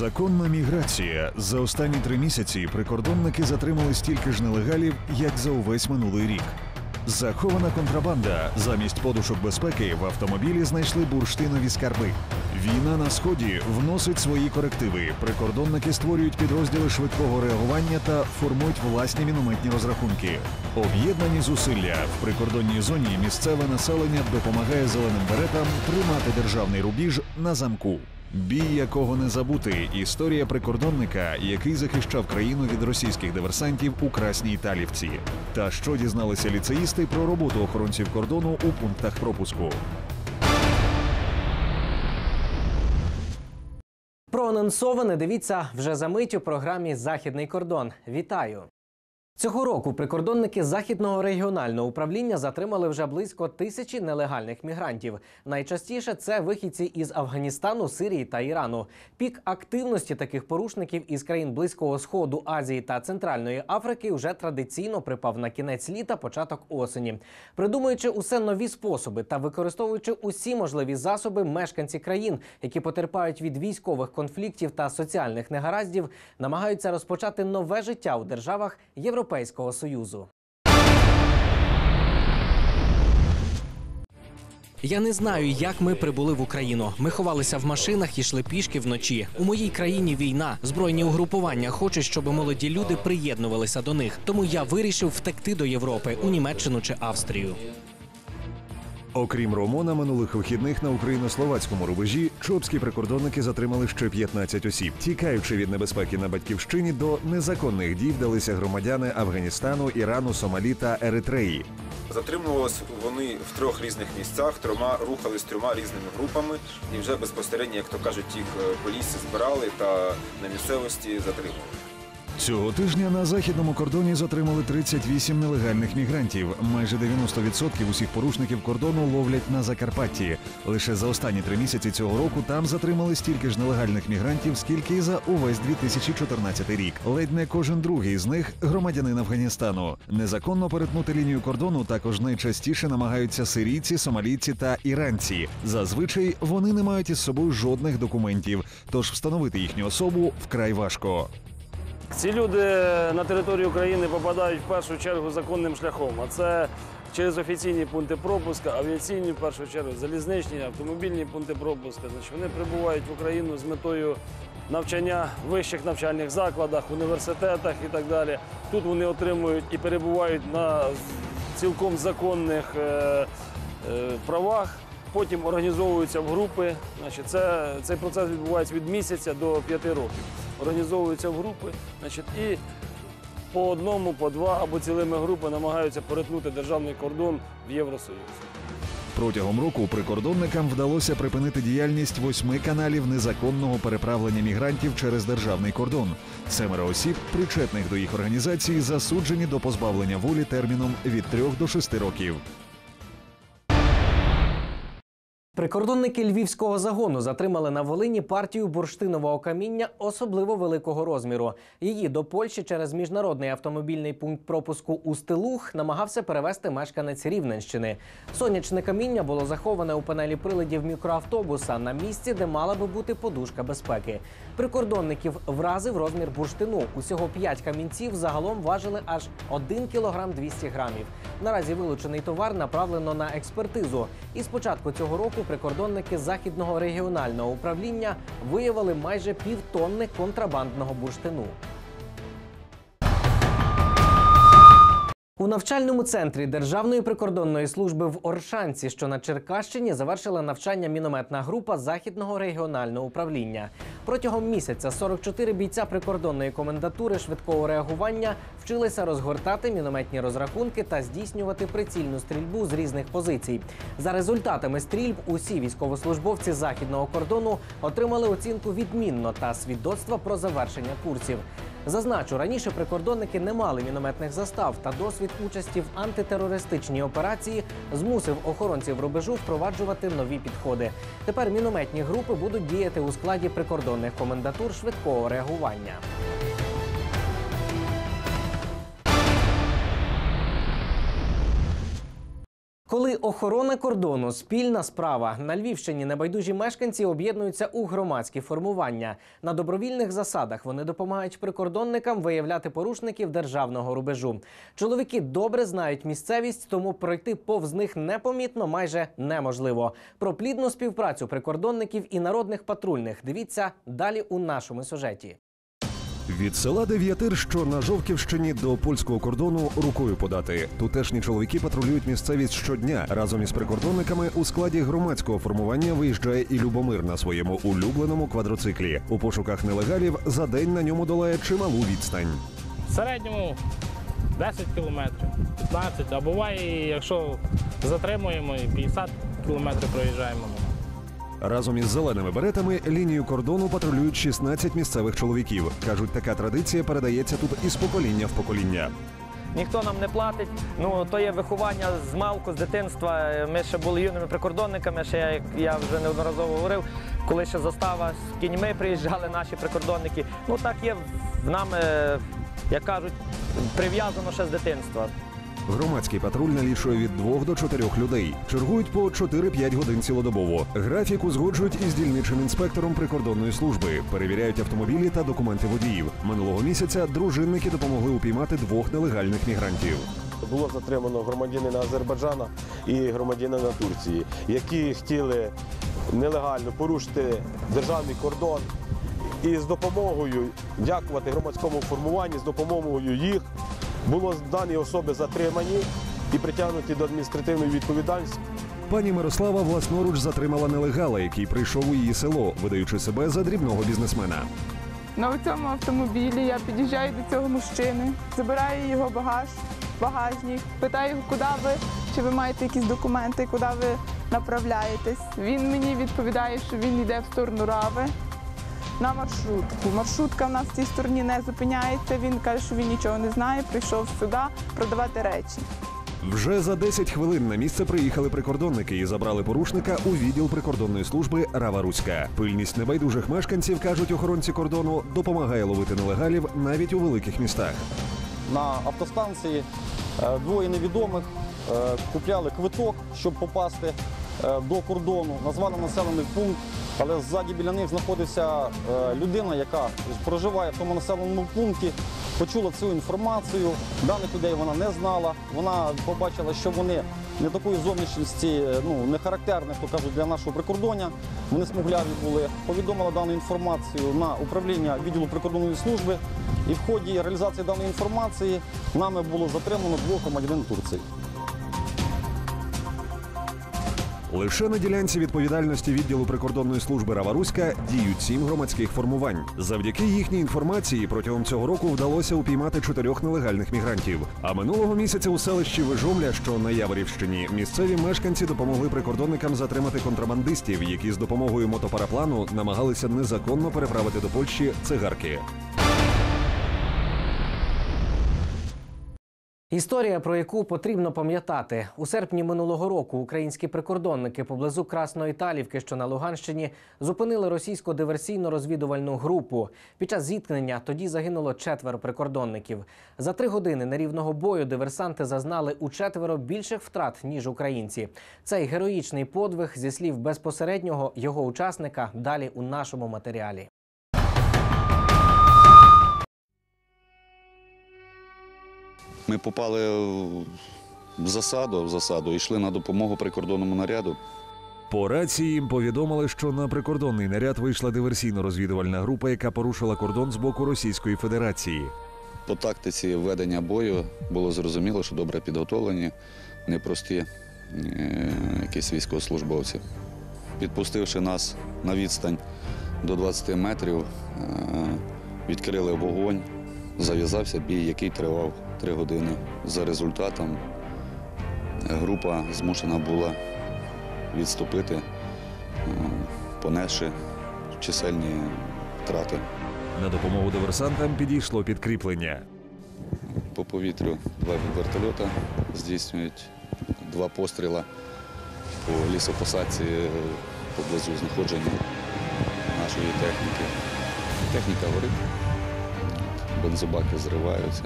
Незаконна міграція. За останні три місяці прикордонники затримали стільки ж нелегалів, як за увесь минулий рік. Захована контрабанда. Замість подушок безпеки в автомобілі знайшли бурштинові скарби. Війна на сході вносить свої корективи. Прикордонники створюють підрозділи швидкого реагування та формують власні мінометні розрахунки. Об'єднані зусилля в прикордонній зоні місцеве населення допомагає зеленим беретам тримати державний рубіж на замку. Бій, якого не забути, історія прикордонника, який захищав країну від російських диверсантів у Красній Талівці. Та що дізналися ліцеїсти про роботу охоронців кордону у пунктах пропуску. Проанонсоване дивіться вже за мить у програмі Західний кордон. Вітаю! Цього року прикордонники західного регіонального управління затримали вже близько тисячі нелегальних мігрантів. Найчастіше це вихідці із Афганістану, Сирії та Ірану. Пік активності таких порушників із країн Близького Сходу, Азії та Центральної Африки вже традиційно припав на кінець літа, початок осені. Придумуючи усе нові способи та використовуючи усі можливі засоби, мешканці країн, які потерпають від військових конфліктів та соціальних негараздів, намагаються розпочати нове життя у державах Європейського союзу. Я не знаю, як ми прибули в Україну. Ми ховалися в машинах і йшли пішки вночі. У моїй країні війна. Збройні угрупування хочуть, щоб молоді люди приєднувалися до них. Тому я вирішив втекти до Європи у Німеччину чи Австрію. Окрім Ромона, минулих вихідних на україно-словацькому рубежі чопські прикордонники затримали ще 15 осіб. Тікаючи від небезпеки на батьківщині, до незаконних дій вдалися громадяни Афганістану, Ірану, Сомалі та Еритреї. Затримувалися вони в трьох різних місцях, трьома рухались трьома різними групами, і вже безпосередньо, як то кажуть, їх е, по лісі збирали та на місцевості затримували. Цього тижня на західному кордоні затримали 38 нелегальних мігрантів. Майже 90% усіх порушників кордону ловлять на Закарпатті. Лише за останні три місяці цього року там затримали стільки ж нелегальних мігрантів, скільки і за увесь 2014 рік. Ледь не кожен другий з них громадянин Афганістану. Незаконно перетнути лінію кордону також найчастіше намагаються сирійці, сомалійці та іранці. Зазвичай вони не мають із собою жодних документів, тож встановити їхню особу вкрай важко. Ці люди на територію України попадають в першу чергу законним шляхом, а це через офіційні пункти пропуска, авіаційні в першу чергу, залізничні, автомобільні пункти пропуска. Значить, вони прибувають в Україну з метою навчання в вищих навчальних закладах, університетах і так далі. Тут вони отримують і перебувають на цілком законних е, е, правах. Потім організовуються в групи. Значить, це, цей процес відбувається від місяця до п'яти років. Організовуються в групи, значить, і по одному, по два або цілими групи намагаються перетнути державний кордон в Євросоюз. Протягом року прикордонникам вдалося припинити діяльність восьми каналів незаконного переправлення мігрантів через державний кордон. Семеро осіб, причетних до їх організації, засуджені до позбавлення волі терміном від трьох до шести років. Прикордонники львівського загону затримали на Волині партію бурштинового каміння особливо великого розміру. Її до Польщі через міжнародний автомобільний пункт пропуску у Стилух намагався перевезти мешканець Рівненщини. Сонячне каміння було заховане у панелі приладів мікроавтобуса на місці, де мала би бути подушка безпеки. Прикордонників вразив розмір бурштину. Усього 5 камінців загалом важили аж 1 кілограм 200 грамів. Наразі вилучений товар направлено на експертизу. І з початку цього року прикордонники західного регіонального управління виявили майже півтонни контрабандного бурштину. У навчальному центрі Державної прикордонної служби в Оршанці, що на Черкащині, завершила навчання мінометна група західного регіонального управління. Протягом місяця 44 бійця прикордонної комендатури швидкого реагування вчилися розгортати мінометні розрахунки та здійснювати прицільну стрільбу з різних позицій. За результатами стрільб усі військовослужбовці західного кордону отримали оцінку відмінно та свідоцтва про завершення курсів. Зазначу, раніше прикордонники не мали мінометних застав, та досвід участі в антитерористичній операції змусив охоронців рубежу впроваджувати нові підходи. Тепер мінометні групи будуть діяти у складі прикордонних комендатур швидкого реагування. Коли охорона кордону спільна справа на Львівщині небайдужі мешканці об'єднуються у громадські формування. На добровільних засадах вони допомагають прикордонникам виявляти порушників державного рубежу. Чоловіки добре знають місцевість, тому пройти повз них непомітно майже неможливо. Про плідну співпрацю прикордонників і народних патрульних дивіться далі у нашому сюжеті. Від села Дев'ятир, що на Жовківщині до польського кордону рукою подати. Тутешні чоловіки патрулюють місцевість щодня. Разом із прикордонниками у складі громадського формування виїжджає і Любомир на своєму улюбленому квадроциклі. У пошуках нелегалів за день на ньому долає чималу відстань. В середньому 10 кілометрів, 15, а буває, якщо затримуємо, і 50 кілометрів проїжджаємо. Разом із зеленими беретами лінію кордону патрулюють 16 місцевих чоловіків. кажуть, така традиція передається тут із покоління в покоління. Ніхто нам не платить. Ну то є виховання з малку, з дитинства. Ми ще були юними прикордонниками. Ще як я вже неодноразово говорив, коли ще застава з кіньми приїжджали наші прикордонники. Ну так є в нами, як кажуть, прив'язано ще з дитинства. Громадський патруль налічує від 2 до 4 людей. Чергують по 4-5 годин цілодобово. Графік узгоджують із дільничим інспектором прикордонної служби. Перевіряють автомобілі та документи водіїв. Минулого місяця дружинники допомогли упіймати двох нелегальних мігрантів. Було затримано громадянина Азербайджана і громадянина Турції, які хотіли нелегально порушити державний кордон. І з допомогою, дякувати громадському формуванню, з допомогою їх було дані особи затримані і притягнуті до адміністративної відповідальності. Пані Мирослава власноруч затримала нелегала, який прийшов у її село, видаючи себе за дрібного бізнесмена. На цьому автомобілі я під'їжджаю до цього мужчини, забираю його багаж, багажник, питаю його, куди ви, чи ви маєте якісь документи, куди ви направляєтесь. Він мені відповідає, що він йде в сторону Рави на маршрутку. Маршрутка в нас в цій стороні не зупиняється. Він каже, що він нічого не знає, прийшов сюди продавати речі. Вже за 10 хвилин на місце приїхали прикордонники і забрали порушника у відділ прикордонної служби Рава Руська. Пильність небайдужих мешканців кажуть охоронці кордону допомагає ловити нелегалів навіть у великих містах. на автостанції е, двоє невідомих е, купляли квиток, щоб попасти до кордону, назвали населений пункт, але ззаді біля них знаходиться е, людина, яка проживає в тому населеному пункті, почула цю інформацію. Даних людей вона не знала. Вона побачила, що вони не такої зовнішності, е, ну не характерних, то кажуть, для нашого прикордоння. Вони смугляві були. Повідомила дану інформацію на управління відділу прикордонної служби. І в ході реалізації даної інформації нами було затримано двох громадянин Турції. Лише на ділянці відповідальності відділу прикордонної служби Раваруська діють сім громадських формувань. Завдяки їхній інформації протягом цього року вдалося упіймати чотирьох нелегальних мігрантів. А минулого місяця у селищі Вижовля, що на Яворівщині, місцеві мешканці допомогли прикордонникам затримати контрабандистів, які з допомогою мотопараплану намагалися незаконно переправити до Польщі цигарки. Історія, про яку потрібно пам'ятати, у серпні минулого року українські прикордонники поблизу Красної Талівки, що на Луганщині, зупинили російську диверсійно-розвідувальну групу. Під час зіткнення тоді загинуло четверо прикордонників. За три години нерівного бою диверсанти зазнали у четверо більших втрат ніж українці. Цей героїчний подвиг зі слів безпосереднього його учасника далі у нашому матеріалі. Ми попали в засаду, в засаду і йшли на допомогу прикордонному наряду. По рації їм повідомили, що на прикордонний наряд вийшла диверсійно-розвідувальна група, яка порушила кордон з боку Російської Федерації. По тактиці ведення бою було зрозуміло, що добре підготовлені, непрості е, якісь військовослужбовці. Підпустивши нас на відстань до 20 метрів, е, відкрили вогонь, зав'язався бій, який тривав три години. За результатом е, група змушена була відступити, е, понесши чисельні втрати. На допомогу диверсантам підійшло підкріплення. По повітрю два вертольота здійснюють два постріла по лісопосадці е, поблизу знаходження нашої техніки. Техніка горить, бензобаки зриваються.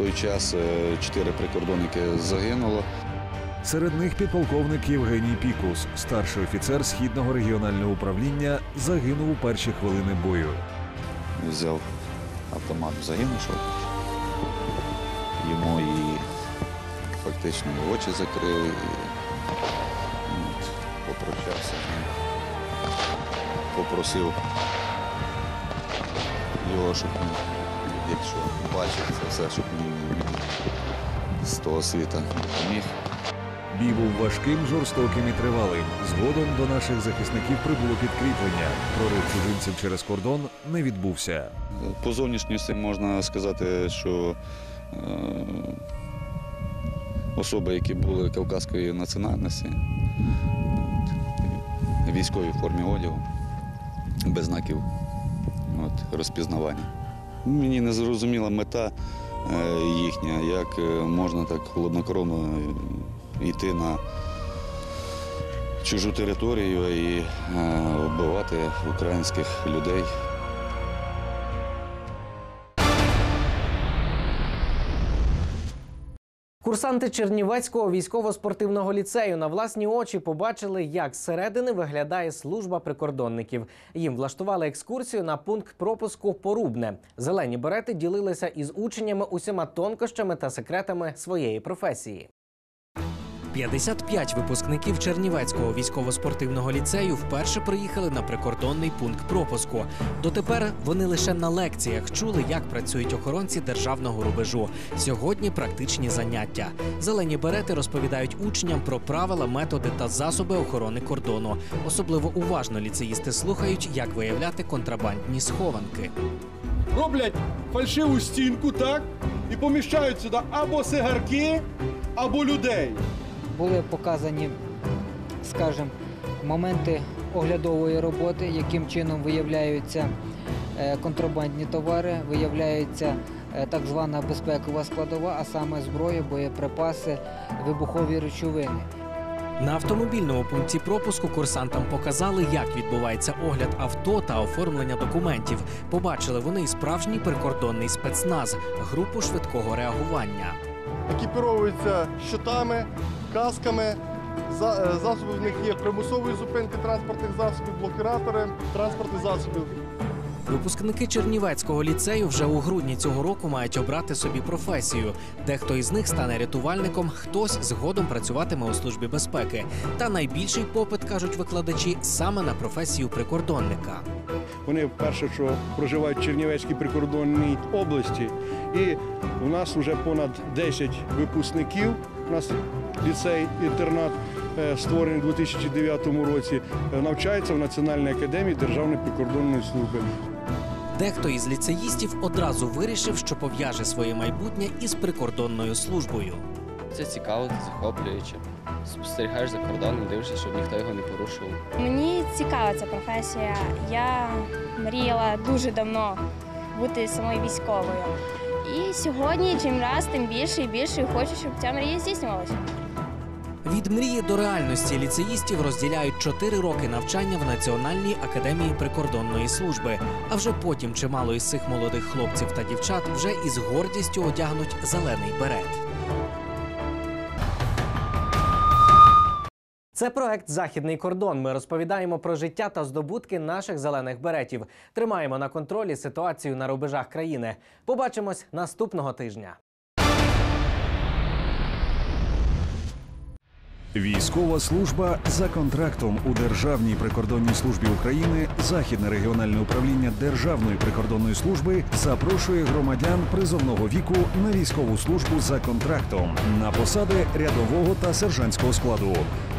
В той час е, чотири прикордонники загинуло. Серед них підполковник Євгеній Пікус, старший офіцер східного регіонального управління, загинув у перші хвилини бою. Взяв автомат в загін, що йому і фактично очі закрили, і от, попрощався з ним. Попросив його, щоб він, якщо бачив це все, щоб мені з того світа допоміг. Бій був важким, жорстоким і тривалим. Згодом до наших захисників прибуло підкріплення. Прорив чужинців через кордон не відбувся. По зовнішньості можна сказати, що е, особи, які були кавказької національності, от, в військовій формі одягу, без знаків от, розпізнавання. Мені не зрозуміла мета е, їхня, як е, можна так холоднокровно е, йти на чужу територію і вбивати українських людей. Курсанти Чернівецького військово-спортивного ліцею на власні очі побачили, як зсередини виглядає служба прикордонників. Їм влаштували екскурсію на пункт пропуску Порубне. Зелені берети ділилися із учнями усіма тонкощами та секретами своєї професії. 55 випускників Чернівецького військово-спортивного ліцею вперше приїхали на прикордонний пункт пропуску. Дотепер вони лише на лекціях чули, як працюють охоронці державного рубежу. Сьогодні практичні заняття. Зелені берети розповідають учням про правила, методи та засоби охорони кордону. Особливо уважно ліцеїсти слухають, як виявляти контрабандні схованки. роблять фальшиву стінку, так, і поміщають сюди або сигарки, або людей. Були показані, скажімо, моменти оглядової роботи, яким чином виявляються е, контрабандні товари, виявляється е, так звана безпекова складова, а саме зброя, боєприпаси, вибухові речовини. На автомобільному пункті пропуску курсантам показали, як відбувається огляд авто та оформлення документів. Побачили вони і справжній прикордонний спецназ, групу швидкого реагування. Екіпіровуються щитами, касками. Е, Засоби в них є примусової зупинки транспортних засобів, блокіратори транспортних засобів. Випускники Чернівецького ліцею вже у грудні цього року мають обрати собі професію. Дехто із них стане рятувальником, хтось згодом працюватиме у службі безпеки. Та найбільший попит кажуть викладачі саме на професію прикордонника. Вони вперше, що проживають в Чернівецькій прикордонній області. І у нас вже понад 10 випускників. У нас ліцей-інтернат е, створений у 2009 році, е, навчається в Національній академії Державної прикордонної служби. Дехто із ліцеїстів одразу вирішив, що пов'яже своє майбутнє із прикордонною службою. Це цікаво, це захоплююче. Спостерігаєш за кордоном, дивишся, щоб ніхто його не порушував. Мені цікава ця професія. Я мріяла дуже давно бути самою військовою. І сьогодні чим раз, тим більше і більше хочу, щоб ця мрія здійснювалася. Від мрії до реальності ліцеїстів розділяють 4 роки навчання в Національній академії прикордонної служби. А вже потім чимало із цих молодих хлопців та дівчат вже із гордістю одягнуть зелений берет. Це проект Західний кордон. Ми розповідаємо про життя та здобутки наших зелених беретів. Тримаємо на контролі ситуацію на рубежах країни. Побачимось наступного тижня. Військова служба за контрактом у Державній прикордонній службі України Західне регіональне управління Державної прикордонної служби запрошує громадян призовного віку на військову службу за контрактом на посади рядового та сержантського складу.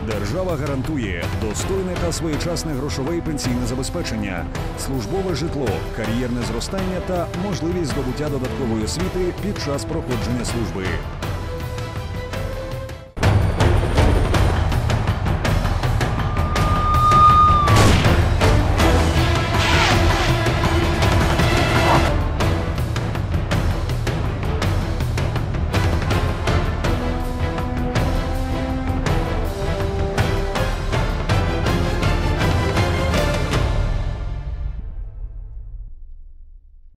Держава гарантує достойне та своєчасне грошове і пенсійне забезпечення, службове житло, кар'єрне зростання та можливість здобуття додаткової освіти під час проходження служби.